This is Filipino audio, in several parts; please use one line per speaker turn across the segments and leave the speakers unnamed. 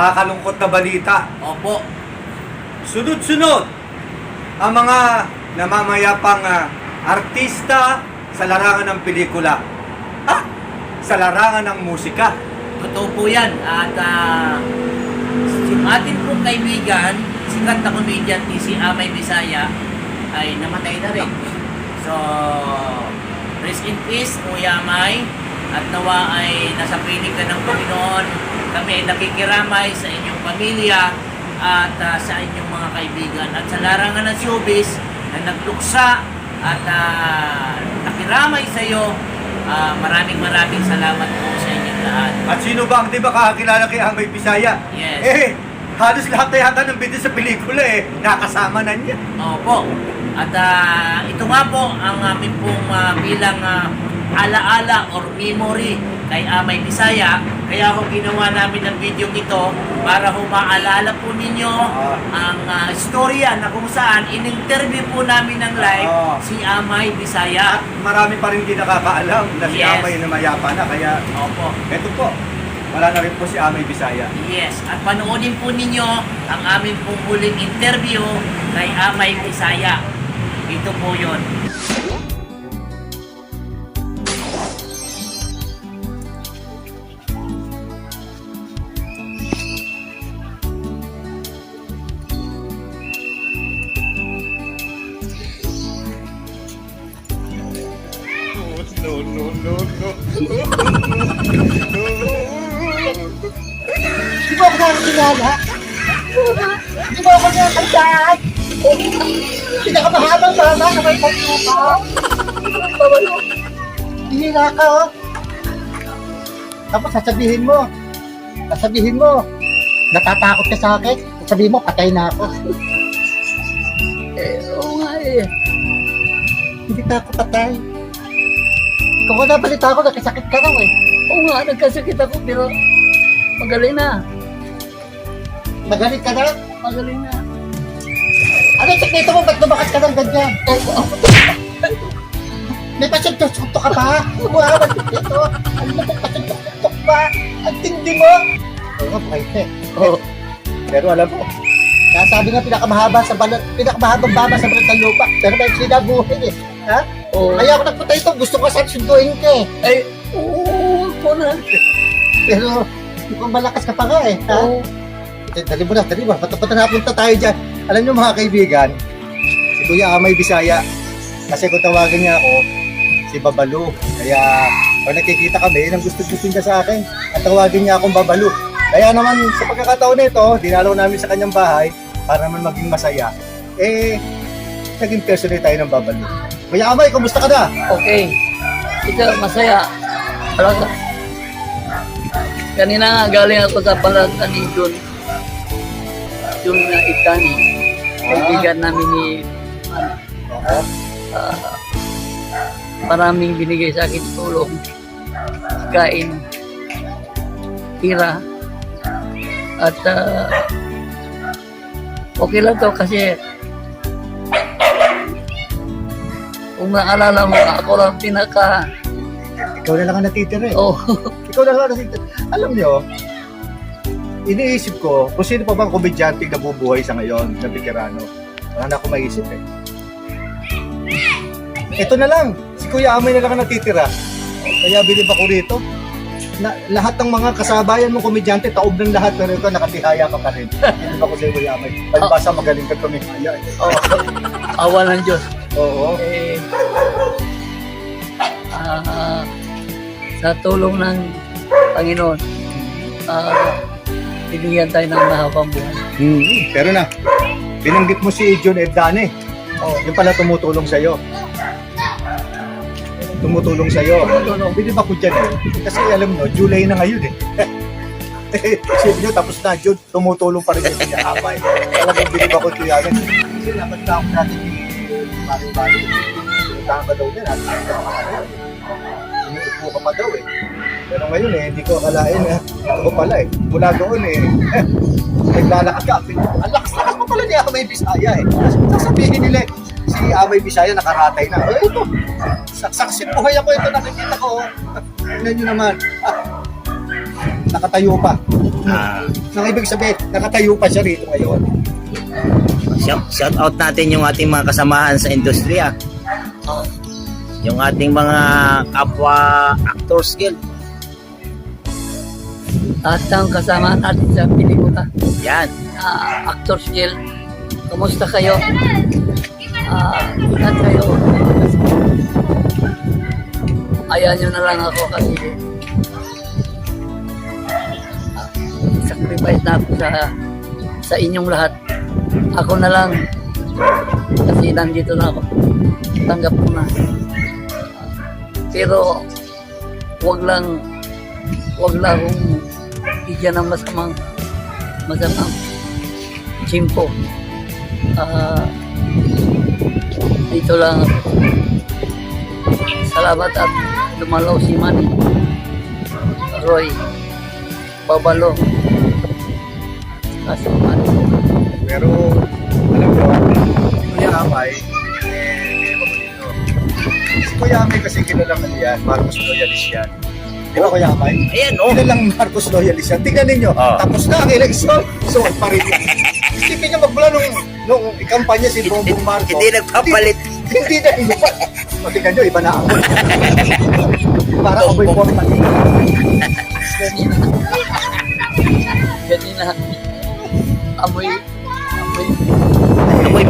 nakakalungkot na balita.
Opo.
Sunod-sunod ang mga namamayapang ah, artista sa larangan ng pelikula. Ah, sa larangan ng musika.
Totoo po yan. At ah, si atin pong kaibigan, sikat na comedian si Amay Bisaya, ay namatay na rin. So, rest in peace, Kuya Amay. At nawa ay nasa pinig ka ng Panginoon. Kami ay nakikiramay sa inyong pamilya at ah, sa inyong mga kaibigan. At sa larangan ng showbiz na nagluksa at ah, nakiramay sa iyo, ah, maraming maraming salamat po sa inyong lahat.
At sino ba ang di ba kakakilala kay Amay Bisaya?
Yes.
Eh, halos lahat yata ng bida sa pelikula eh, nakasama na niya.
Opo. At ah, ito nga po ang aming pong ah, bilang ah, alaala or memory kay Amay Bisaya. Kaya ho ginawa namin ng video ito para ho maalala po ninyo ang ah, istorya na kung saan in-interview po namin ng live
Ah.
si Amay Bisaya.
At marami pa rin hindi nakakaalam na si
Yes.
Amay na mayapa na, kaya
Opo.
eto po, wala na rin po si Amay Bisaya.
Yes, at panoodin po ninyo ang aming pong huling interview kay Amay Bisaya. Ito po yon.
Di ba ako nakakilala? Di ba ako nakakilala? Pinakamahabang baba na may paglupa. Hindi na ka, oh. Tapos sasabihin mo, sasabihin mo, natatakot ka sa akin, sasabihin mo, patay na ako.
Eh, oo nga eh.
Hindi ka ako patay. Kung nabalita ako, nakasakit ka raw eh.
Oo nga, nagkasakit ako pero magaling na.
Magaling ka na.
Magaling na.
Ano yung sekreto mo? Ba't lumakas ka ng ganyan? May pasuntok ka pa? Wow, ang sekreto. Ano na pong pasuntok pa? Ang tindi mo. Oo buhay eh.
Oo.
Pero alam mo, kaya sabi nga pinakamahaba sa balat, pinakamahabang baba sa balat ng lupa. Pero may sinabuhay eh. Ha?
Oo.
Kaya ako nagpunta ito, gusto ko saan sunduin ka eh.
Ay, oo, ko na.
Pero, kung malakas ka pa nga eh. Ha?
Oo.
Eh, dali mo na, dali mo. Patapunta na punta tayo dyan. Alam niyo mga kaibigan, si Kuya Amay Bisaya, kasi kung tawagin niya ako, si Babalu. Kaya pag nakikita kami, nang gusto gusto niya sa akin, at tawagin niya akong Babalu. Kaya naman sa pagkakataon nito, dinalaw namin sa kanyang bahay para naman maging masaya. Eh, naging personate tayo ng Babalu. Kuya Amay, kumusta ka na?
Okay. Ito, masaya. Talaga. Kanina nga galing ako sa palatan ni John. John na Itani. Kaibigan namin ni ah, maraming binigay sa akin tulong. Kain, tira, at ah, okay lang to kasi kung naalala mo, ako lang pinaka,
Ikaw na lang ang natitira eh.
oh,
Ikaw na lang ang natitira. Alam niyo, iniisip ko kung sino pa bang komedyante na nabubuhay sa ngayon na veterano. Wala na akong maisip eh. Ito na lang, si Kuya Amay na lang ang natitira. Kaya bilib ako rito. Na, lahat ng mga kasabayan mong komedyante, taob ng lahat, pero ikaw nakatihaya ka pa rin. Bilib ako sa iyo, Kuya Amay. Palibasa magaling ka tumihaya. eh.
oh, awa ng Diyos.
Oo.
Eh, ah, sa tulong ng Panginoon, ah, binigyan tayo ng mahabang buhay.
Hmm, pero na, binanggit mo si John Edane. Oh, yung pala tumutulong sa iyo. Tumutulong sa iyo.
Tumutulong.
Bilib ako dyan eh. Kasi alam mo, July na ngayon eh. Sabi nyo, tapos na June, tumutulong pa rin yung pinakamay. Talagang bilib ako ito yan. Kasi dapat na ako natin yung bali-bali. Pinuntahan ka daw din. At Umuupo ka pa daw eh. Pero ngayon eh, hindi ko akalain eh. Ako pala eh. Mula doon eh. Naglalakad ka. Ang lakas-lakas mo pala niya may Bisaya eh. Sasabihin nila, si Amay Bisaya nakaratay na. Eh, ito. Saksaksi buhay ako ito nakikita ko. Tignan nyo naman. Nakatayo pa.
Ah,
So, ibig sabihin, nakatayo pa siya rito ngayon.
Shout, shout out natin yung ating mga kasamahan sa industriya. Yung ating mga kapwa actors guild.
At ang kasama natin sa pelikula,
Yan.
uh, Actors Guild, kumusta kayo? Ah, ingat kayo. Ayan nyo na lang ako kasi ah, sacrifice na ako sa sa inyong lahat. Ako na lang kasi nandito na ako. Tanggap ko na. Pero wag lang wag lang akong bigyan ng masamang masamang chimpo. Ah, dito lang ako. Salamat at lumalaw si Manny. Roy. Babalo. Kasi Manny.
Pero, alam nyo, si Kuya Amay, eh, ko dito. Si Kuya Amay kasi kilalang yan, Marcos Loyalis yan. Di ba Kuya Amay?
Ayan, oh.
Kilalang Marcos Loyalis yan. Tingnan ninyo,
Ah.
tapos na ang eleksyon, so pa rin yan. Isipin nyo magmula nung, nung ikampanya si Bongbong Marcos.
Hindi nagpapalit.
Hindi, na inupat. O tingnan nyo, iba na ako. Para ako'y porta.
Ganina.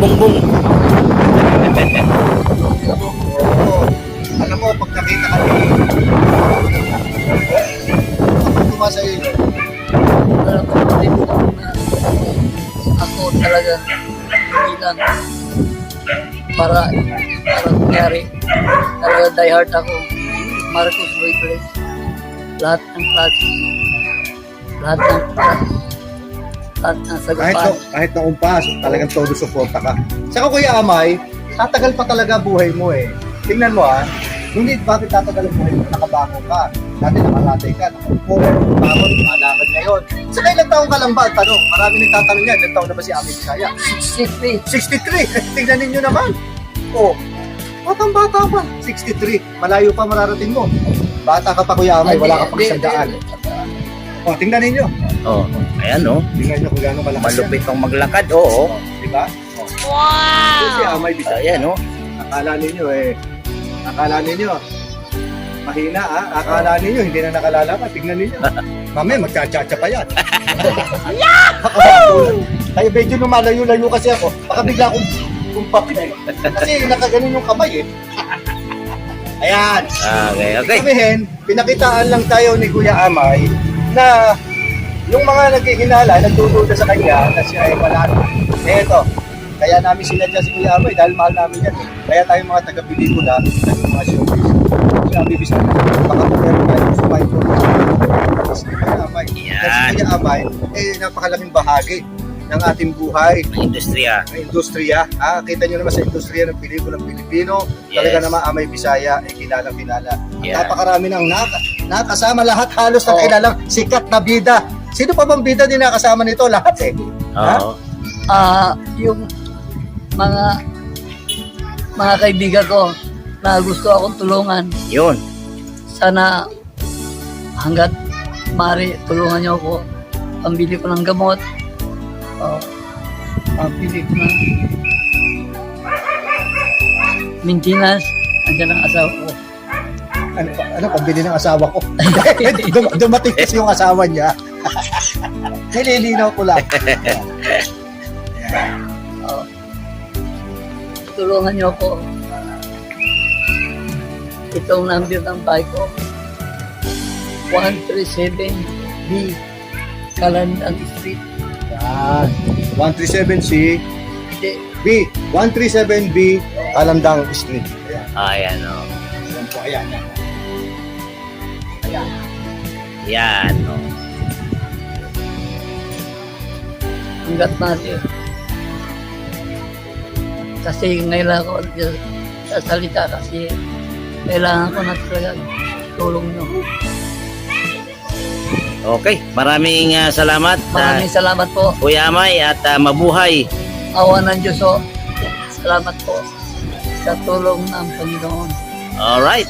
bongbong.
Alam mo, pag nakita ka ni... Kapag tumasa iyo,
Alam ko din po na ako talaga hindi lang para para kunyari talaga die hard ako. Marcos Roybles lahat ng klase lahat ng klase lahat ng
kahit,
sagupaan
no, kahit na umpas, talagang todo suporta ka. Saka Kuya Amay, tatagal pa talaga buhay mo eh. Tingnan mo ah, hindi bakit tatagal ang buhay mo, nakabango ka. Dati nakalatay ka, nakaupo, bangon, malakad ngayon. Saka ilang taong ka lang ba? Tanong, marami nang tatanong yan, ilang taon na ba si Ami Bisaya?
63
63! Tingnan ninyo naman. Oh, batang bata pa. 63. Malayo pa mararating mo. Bata ka pa Kuya Amay, wala ka pang isang daan. Oh, tingnan ninyo.
Oh, ayan, oh.
Tingnan nyo kung gaano kalakas.
Malupit ang maglakad, oo.
Di ba? Wow! Si Amay Bisaya.
Ayan, oh.
Akala ninyo eh, akala ninyo, mahina ah, akala ninyo, hindi na nakalalaman, tignan ninyo. Mamaya, magchachacha pa yan. Yahoo! Kaya medyo lumalayo-layo kasi ako, baka bigla akong kumpapit eh. Kasi nakaganon yung kamay eh. Ayan.
Okay, okay.
Sabihin, pinakitaan lang tayo ni Kuya Amay na yung mga naghihinala, nagdududa sa kanya na siya ay panalo. Eh ito, kaya namin sinadya si Kuya Amay dahil mahal namin yan. eh. Kaya tayo mga taga-pelikula, naging mga showbiz. Si Amay Bisa, baka kung meron tayo gusto pa ito. Si Kuya Amay. Kasi Kuya Amay, eh napakalaking bahagi ng ating buhay
Ang industriya.
ng industriya. Ah, kita nyo naman sa industriya ng pelikulang Pilipino. Talaga
Yes.
naman Amay Bisaya ay kilalang kilala.
Yeah.
Napakarami ng nak nakasama lahat halos
Oo.
kilalang sikat na bida. Sino pa bang bida din nakasama nito? Lahat eh.
Oo.
ah yung mga mga kaibigan ko na gusto akong tulungan
Yun.
sana hanggat mari tulungan niyo ako pambili ko ng gamot uh, pambili ko ng maintenance andyan ang asawa ko
Ano, ano pambili ng asawa ko? Dum- dumating kasi yung asawa niya. Nililinaw ko lang.
uh, tulungan niyo ako itong number ng bike ko 137B Kalandang Street
Yan. 137C
Hindi,
B. 137B Kalamdang Street. Ayan.
Ayan, oh.
Ayan po, ayan.
Yan, oh.
hanggat natin. Kasi ngayon ako sa salita kasi kailangan ko na talaga tulong nyo.
Okay, maraming ah, salamat. ah,
Maraming salamat po.
Kuya Amay at ah, mabuhay.
Awa ng Diyos o. Salamat po sa tulong ng Panginoon.
Alright.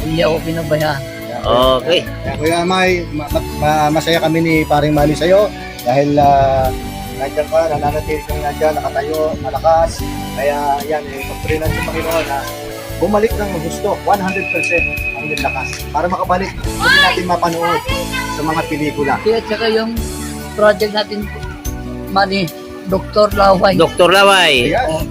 Hindi ako pinabayaan.
Okay.
Kaya Kuya Amay, ma- ma- ma- masaya kami ni paring Mali sa'yo dahil uh, nandiyan ka, nananatili kang nandiyan, nakatayo, malakas. Kaya yan, eh, pagpurinan sa Panginoon na bumalik ng gusto, 100% ang iyong lakas. Para makabalik, hindi natin mapanood sa mga pelikula.
Kaya tsaka yung project natin, Mani, Dr. Laway.
Dr. Laway.
Ayan.